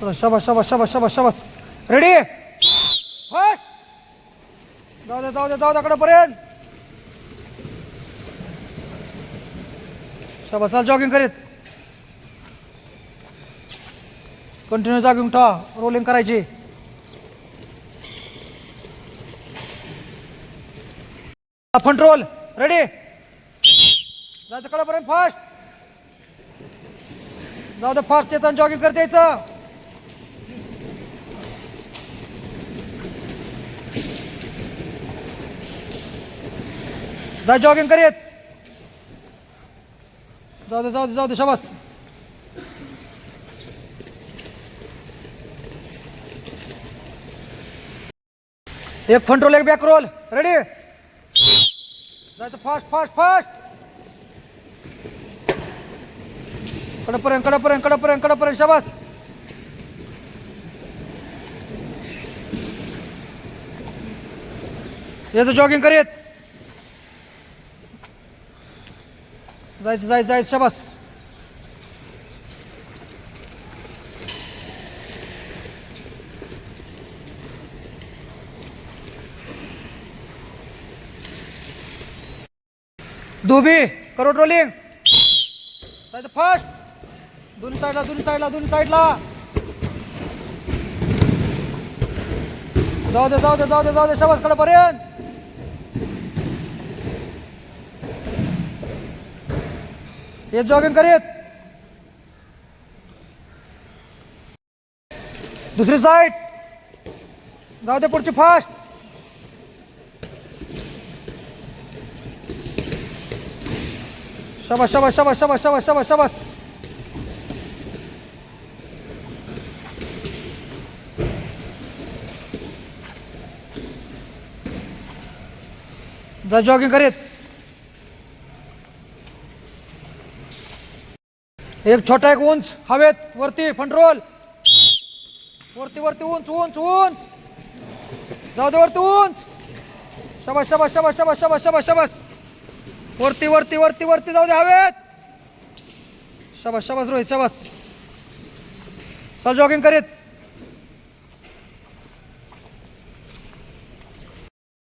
चला शाबास शाबास शाबास शाबास शाबास. रेडी फर्स्ट जाऊ दे जाऊ दे जाऊ द्याकडेपर्यंत पर्यंत शाबास चाल जॉगिंग करीत. कंटिन्यू जॉगिंग ठा रोलिंग करायची. फंट रोल रेडी जायचं कडापर्यंत फास्ट जाऊ दे फास्ट येताना जॉगिंग करता जा जॉगिंग करीत. जाऊ दे जाऊ दे जाऊ दे शाबास. एक फ्रंट रोल एक बॅक रोल रेडी जायचं फास्ट फास्ट फास्ट कडपर्यंत कडपर्यंत कडपर्यंत कडपर्यंत शबास. याचं जॉगिंग करीत. जायचं जायचं जायचं शबास. दुबी करो ट्रोलिंग जायचं फर्स्ट दोन्ही साईडला दोन्ही साईडला दोन्ही साईडला जाऊ दे जाऊ दे जाऊ दे जाऊ दे शाबास कडपर्यंत हे जॉगिंग करीत. दुसरी साईड जाऊ दे पुढची फास्ट शबस शाबास शाबास शाबास शाबास शाबास शाबास. जॉगिंग करीत. एक छोटा एक उंच हवेत वरती फंट्रोल वरती वरती उंच उंच उंच. जाऊ दे वरती उंच. शबस शबस शबस शबस शबस शबस शबस. वरती वरती वरती वरती जाऊ दे हवेत. शबस शबस रोहित शबस. चल जॉगिंग करीत.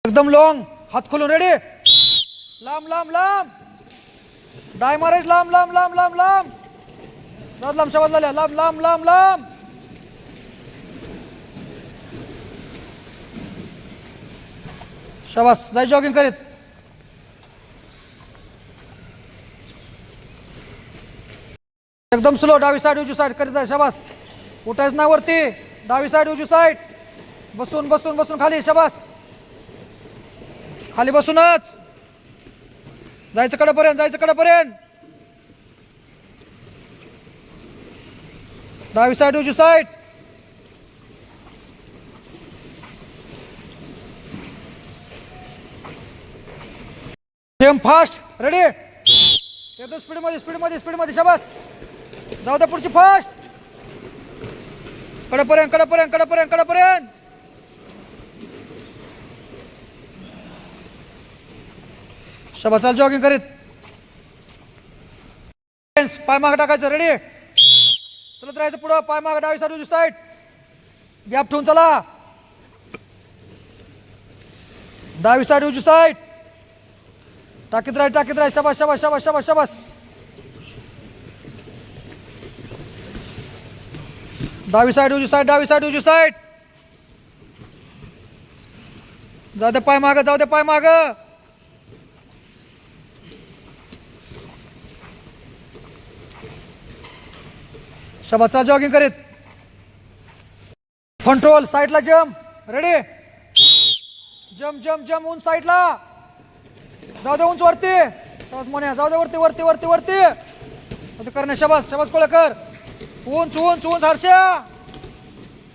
एकदम लॉंग हात खोलून रेडी लांब लांब लांब. डाय मारेज लांब लांब लांब लांब लांब. लांब लांब शब्द झाल्या लांब लांब लांब लांब. शाबास. जाय जॉगिंग करीत. एकदम स्लो डावी साईड उजवी साईड करीत आहे. शबास. उठायचं ना वरती. डावी साईड उजवी साईड बसून बसून बसून खाली. शबास. खाली बसूनच. जायचं कडेपर्यंत जायचं कडेपर्यंत. डावी साईड उजवी साईड सेम फास्ट रेडी एकदम स्पीडमध्ये स्पीडमध्ये स्पीडमध्ये शाबास जाऊ दे पुढची फास्ट कडेपर्यंत कडेपर्यंत कडेपर्यंत कडेपर्यंत शाबास चाल जॉगिंग करीत पाय मागे टाकायचं रेडी चलत राहायचं पुढं पाय मागं डावी साईड उजवी साईड. गॅप ठेवून चला. डावी साईड उजवी साईड. टाकीत राह टाकीत राह. शबास शबास शबास शबास शबास. डावी साईड उजवी साईड डावी साईड उजवी साईड. जाऊ दे पाय माग जाऊ दे पाय माग. शबाचा जॉगिंग करीत. कंट्रोल साईडला जम रेडी जम जम जम उंच साईडला जाऊ दे उंच वरती. शाबास मोन्या जाऊ दे वरती वरती वरती वरती. वरती करणे शबास शबास कोळकर उंच उंच उंच हरश्या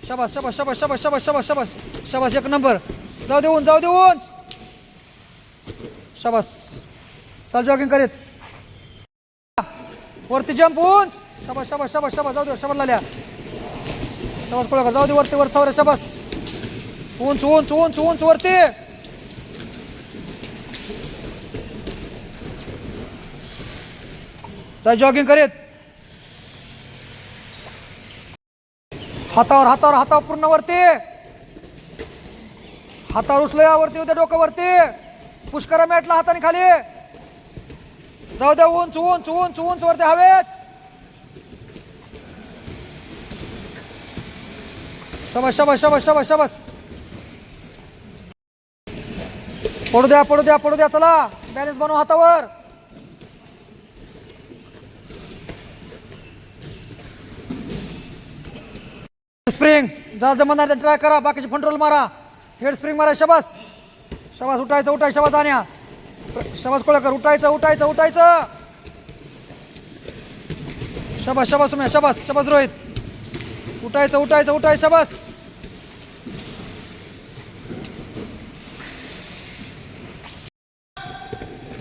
शबास शबास शबास शबास शबास शबास शबास. शबास एक नंबर. जाऊ दे उंच जाऊ दे उंच. शबास. चल जॉगिंग करीत. वरती जंप उंच शबास शबास शबास शबास. जाऊ दे शबास लाल्या. शबास कोळाकर जाऊ दे वरती वर सावरे शबास. उंच उंच उंच उंच वरती. जॉगिंग करीत. हातावर हातावर हातावर पूर्ण वरती. हातावर उचलूया वरती उद्या डोकं वरती. पुष्करा मॅटला हाताने खाली. जाऊ द्या उंच उंच उंच उंच वरती हवेत. शबस शबस शबस शबस शबस. पडू द्या पडू द्या पडू द्या चला. बॅलन्स बनव हातावर. स्प्रिंग जा जमणार ट्राय करा बाकीचे फंट्रोल मारा. हेड स्प्रिंग मारा शबास. शबास उठायचं उठाय शबास आण्या. शबास कोळकर उठायचं उठायचं उठायचं. शबास शबास शबस शबास शबास रोहित. उठायचं उठायचं उठाय शबास.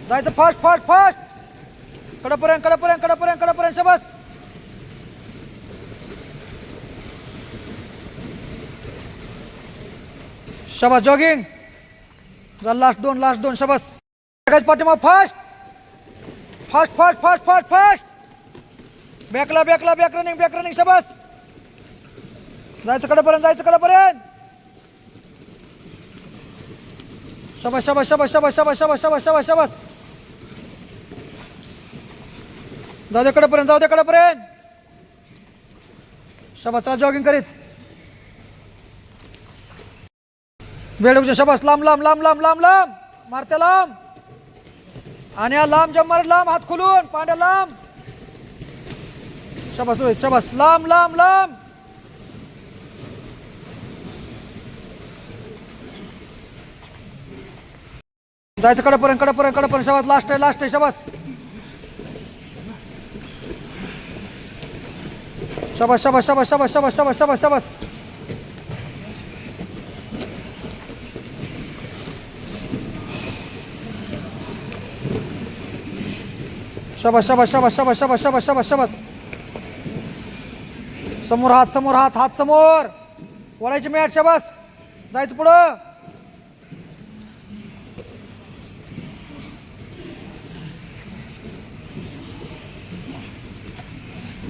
जायचं फास्ट फास्ट फास्ट कडपर्यंत कडपर्यंत कडपर्यंत कडपर्यंत शबास. शबास जॉगिंग जा लास्ट दोन लास्ट दोन शबास. सगळ्याच पाठीमाग fast fast fast fast fast fast बॅकला बॅकला बॅक रनिंग बॅक रनिंग शबास जायचं कडेपर्यंत जायचं कडेपर्यंत. शबास शबास शबास शबास शबास शबास शबास शबास शबास जाऊ दे कडेपर्यंत जाऊ दे कडेपर्यंत. शबास जॉगिंग करीत. बेडूकच्या शबास लांब लांब लांब लांब लांब लांब. मारते लांब. आणि हा लांब जम लांब हात खुलून पांड्या लांब. शबास रोहित शबास. लांब लांब लांब. जायचं कडपर्यंत कडपर्यंत कडपर्यंत शबास लास्ट आहे लास्ट आहे शबास शबास. शबास शबास शबास शबास शबास शबास शबास. शबास शबास शबास शबास शबास शबास शबास शबास. समोर हात समोर हात हात समोर. वळायची मॅट शबास. जायचं पुढं.